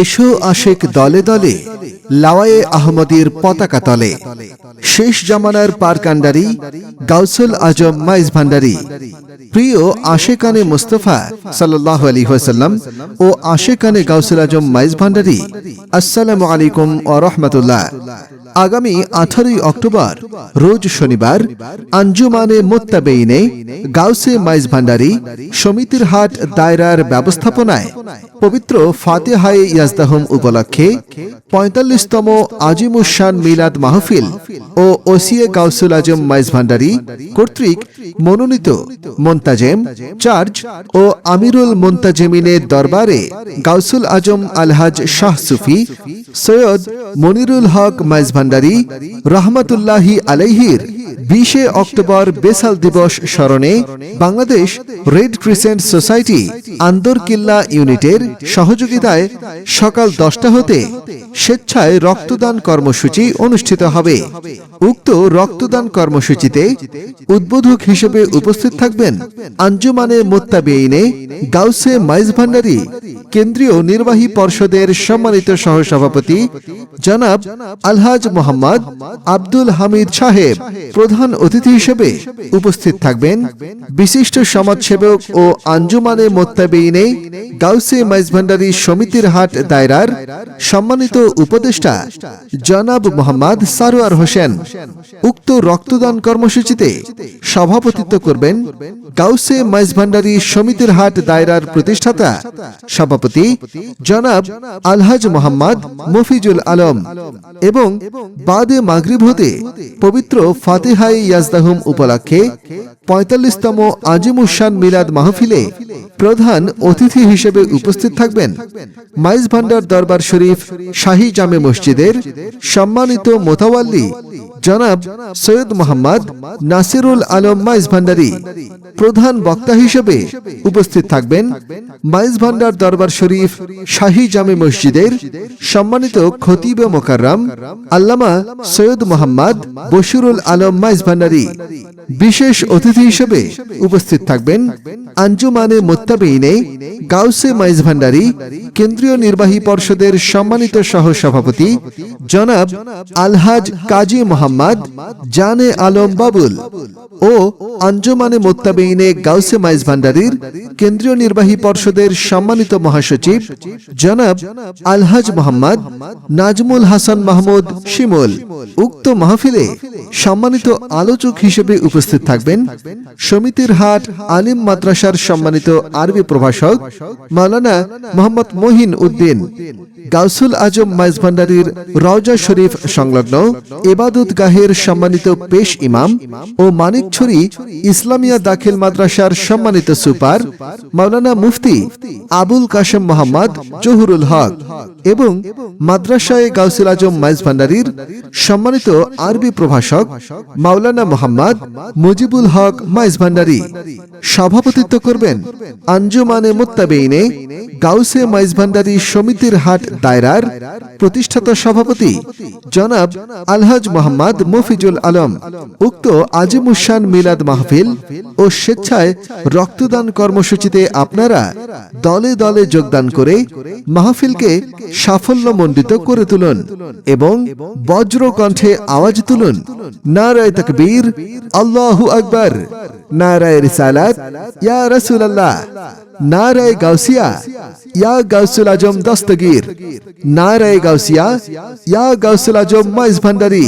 এসো আশেক দলে দলে, লাওয়ায়ে আহমদের পতাকা তলে। শেষ জামানার পারকান্ডারি গাউসুল আজম মাইজ ভান্ডারি। প্রিয় আশেকানে মুস্তফা সাল্লাহ আলী হোসাল্লাম ও আশেকানে গাউসুল আজম মাইজ ভান্ডারি, আসসালামু আলাইকুম ও রহমতুল্লাহ। আগামী আঠারোই অক্টোবর, রোজ শনিবার, আঞ্জুমানে মোত্তাবেইনে, গাউসে মাইজ ভান্ডারি, সমিতির হাট দায়রার ব্যবস্থাপনায় পবিত্র ফাতেহায় ইয়াজদাহম উপলক্ষে পঁয়তাল্লিশতম আজিমুসান মিলাদ মাহফিল ও ওসিয়ে কাউসুল আজম মাইজ ভান্ডারি কর্তৃক মনোনীত মোন্তাজেম চার্জ ও আমিরুল মোন্তাজেমিনের দরবারে গাউসুল আজম আলহাজ শাহ সুফি, সৈয়দ মনিরুল হক মাইজ ভান্ডারি রহমতুল্লাহি আলাইহির বিশে অক্টোবর বেসাল দিবস স্মরণে Bangladesh red crescent society Andarkilla ইউনিটের সহযোগিতায় সকাল দশটা হতে স্বেচ্ছায় রক্তদান কর্মসূচি অনুষ্ঠিত হবে। উক্ত রক্তদান কর্মসূচিতে উদ্বোধক হিসেবে উপস্থিত থাকবেন আঞ্জুমানে মোত্তাবেইনে গাউসে মাইজ ভান্ডারি কেন্দ্রীয় নির্বাহী পর্ষদের সম্মানিত সহসভাপতি জনাব আলহাজ মোহাম্মদ আব্দুল হামিদ সাহেব প্রধান অতিথি হিসেবে উপস্থিত থাকবেন। বিশিষ্ট সমাজসেবক ও আঞ্জুমানে মোত্তাবেইনে গাউসে মাইজ ভান্ডারি সমিতির হাট দায়রার সম্মানিত উপদেষ্টা জনাব মোহাম্মদ সারোয়ার হোসেন উক্ত রক্তদান কর্মসূচিতে সভাপতিত্ব করবেন গাউসে মাইজ ভান্ডারি সমিতির হাট দায়রার প্রতিষ্ঠাতা সভাপতি জনাব আলহাজ মোহাম্মদ মফিজুল আলম। এবং বাদে মাগরিব হতে পবিত্র ফাতেহাই ইয়াজদাহুম উপলক্ষে পঁয়তাল্লিশতম আজিমুসান মিলাদ মাহফিলে প্রধান অতিথি হিসেবে উপস্থিত থাকবেন মাইজ ভান্ডার দরবার শরীফ শাহী জামে মসজিদের সম্মানিত মোতাওয়াল্লি জনাব সৈয়দ মোহাম্মদ নাসিরুল আলম মাইজ ভান্ডারি প্রধান বক্তা হিসেবে উপস্থিত থাকবেন মাইজ ভান্ডার দরবার শরীফ শাহী জামে মসজিদের সম্মানিত খতিব মোকাররম আল্লামা সৈয়দ মোহাম্মদ বশিরুল আলম মাইজ ভান্ডারি। বিশেষ অতিথি হিসেবে উপস্থিত থাকবেন আঞ্জুমানে মোত্তাবেইনে গাউসে মাইজ ভান্ডারি কেন্দ্রীয় নির্বাহী পর্ষদের সম্মানিত সহ সভাপতি জনাব আলহাজ কাজী মোহাম্মদ জানে আলম বাবুল ও আঞ্জুমানে মোত্তাবেইনে গাউসে মাইজ ভান্ডারির কেন্দ্রীয় নির্বাহী পর্ষদের সম্মানিত মহাসচিব জনাব আলহাজ মোহাম্মদ, নাজমুল হাসান মাহমুদ শিমুল, উক্ত মাহফিলে সম্মানিত আলোচক হিসেবে উপস্থিত থাকবেন সমিতির হাট আলিম মাদ্রাসার সম্মানিত আরবি প্রভাষক মাওলানা মোহাম্মদ মহিন উদ্দিন, গাউসুল আজম মাইজ ভান্ডারির রওজা শরীফ সংলগ্ন এবাদত গাহের সম্মানিত পেশ ইমাম ও মানিকছড়ি ইসলামিয়া দাখিল মাদ্রাসার সম্মানিত সুপার মাওলানা মুফতি আবুল কাশেম মোহাম্মদ জহুরুল হক এবং মাদ্রাসায় গাউসুল আজম মাইজ ভান্ডারির সম্মানিত আরবি প্রভাষক মাওলানা মোহাম্মদ মুজিবুল হক মাইজ ভান্ডারি সভাপতিত্ব করবেন আঞ্জুমানে মুত্তাবেইনে গাউসে মাইজ ভান্ডারি সমিতির হাট দায়রার প্রতিষ্ঠাতা সভাপতি জনাব আলহাজ মোহাম্মদ মফিজুল আলম, উক্ত আজিমুসান মিলাদ মাহফিল ও স্বেচ্ছায় রক্তদান কর্মসূচিতে আপনারা দলে দলে যোগদান করে মাহফিলকে সাফল্যমণ্ডিত করে তুলুন এবং বজ্র কণ্ঠে আওয়াজ তুলুন। নারায় তকবীর, আল্লাহু আকবর, নারায় রিসালাত, ইয়া রাসূলুল্লাহ। নারায় গাউসিয়া ইয়া গাউসুল আজম দস্তগীর নারায় গাউসিয়া ইয়া গাউসুল আজম মাইজ ভান্ডারি